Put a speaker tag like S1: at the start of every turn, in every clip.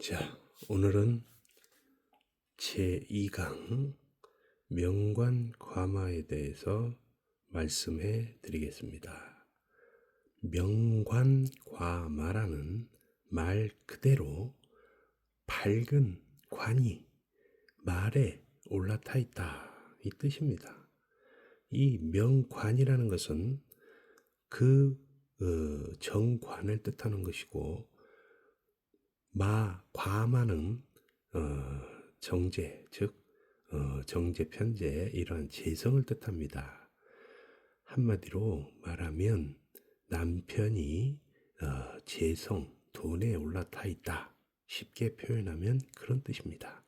S1: 자, 오늘은 제2강 명관 과마에 대해서 말씀해 드리겠습니다. 명관 과마라는 말 그대로 밝은 관이 말에 올라타 있다 이 뜻입니다. 이 명관이라는 것은 그 어, 정관을 뜻하는 것이고 마 과마는 어, 정제 즉 어, 정제 편제 이런 재성을 뜻합니다. 한마디로 말하면 남편이 어, 재성 돈에 올라타 있다 쉽게 표현하면 그런 뜻입니다.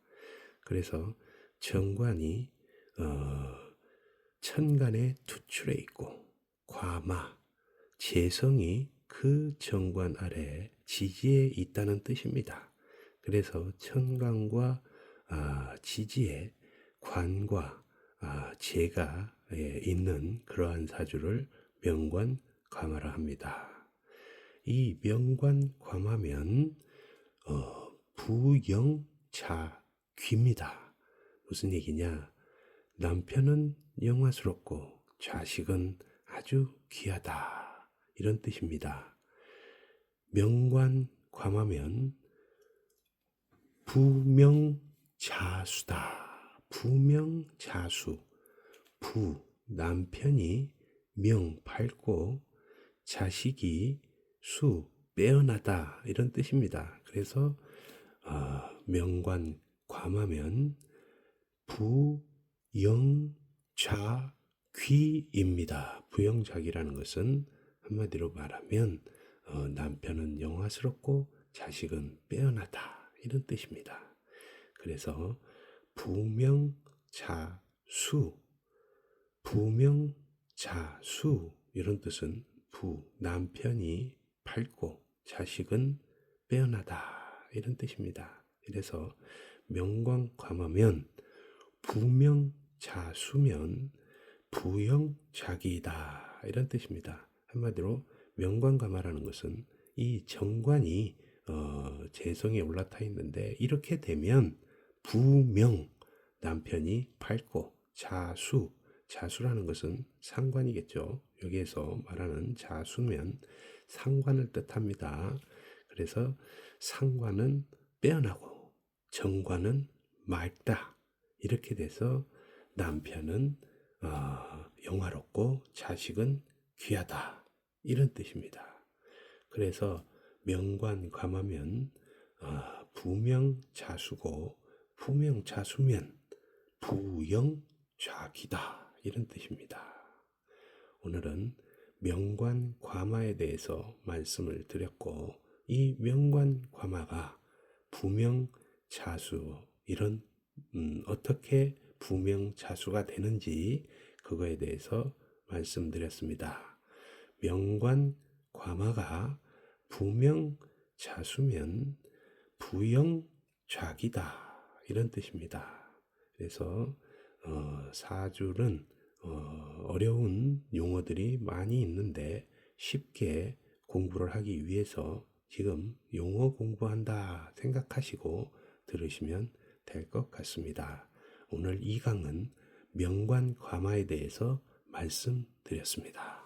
S1: 그래서 정관이 어, 천간에 투출해 있고 과마 재성이 그 정관 아래 지지에 있다는 뜻입니다. 그래서 천간과 아, 지지에 관과 아, 재가 예, 있는 그러한 사주를 명관 과마라 합니다. 이 명관 과마면 어, 부영자 귀입니다. 무슨 얘기냐? 남편은 영화스럽고 자식은 아주 귀하다. 이런 뜻입니다. 명관 과마면 부명자수다. 부명자수. 부 남편이 명 밝고 자식이 수 빼어나다 이런 뜻입니다. 그래서 어, 명관 과마면 부영자귀입니다. 부영자귀라는 것은 한마디로 말하면 어, 남편은 영화스럽고 자식은 빼어나다 이런 뜻입니다. 그래서 부명자수 부명자수 이런 뜻은 부 남편이 밝고 자식은 빼어나다 이런 뜻입니다. 그래서 명광과마면 부명자수면 부영자기다 이런 뜻입니다. 한마디로 명관가마라는 것은 이 정관이 어, 재성에 올라타 있는데 이렇게 되면 부명 남편이 밝고 자수 자수라는 것은 상관이겠죠. 여기에서 말하는 자수면 상관을 뜻합니다. 그래서 상관은 빼어나고 정관은 맑다. 이렇게 돼서 남편은 어, 영화롭고 자식은 귀하다. 이런 뜻입니다. 그래서 명관 감하면 어, 부명자수고 부명자수면 부영좌기다 이런 뜻입니다. 오늘은 명관 과마에 대해서 말씀을 드렸고 이 명관 과마가 부명 자수 이런 음, 어떻게 부명 자수가 되는지 그거에 대해서 말씀드렸습니다. 명관 과마가 부명 자수면 부영 좌기다 이런 뜻입니다. 그래서 어, 사주는 어, 어려운 용어들이 많이 있는데 쉽게 공부를 하기 위해서 지금 용어 공부한다 생각하시고 들으시면 될 것 같습니다. 오늘 이 강은 명관 과마에 대해서 말씀드렸습니다.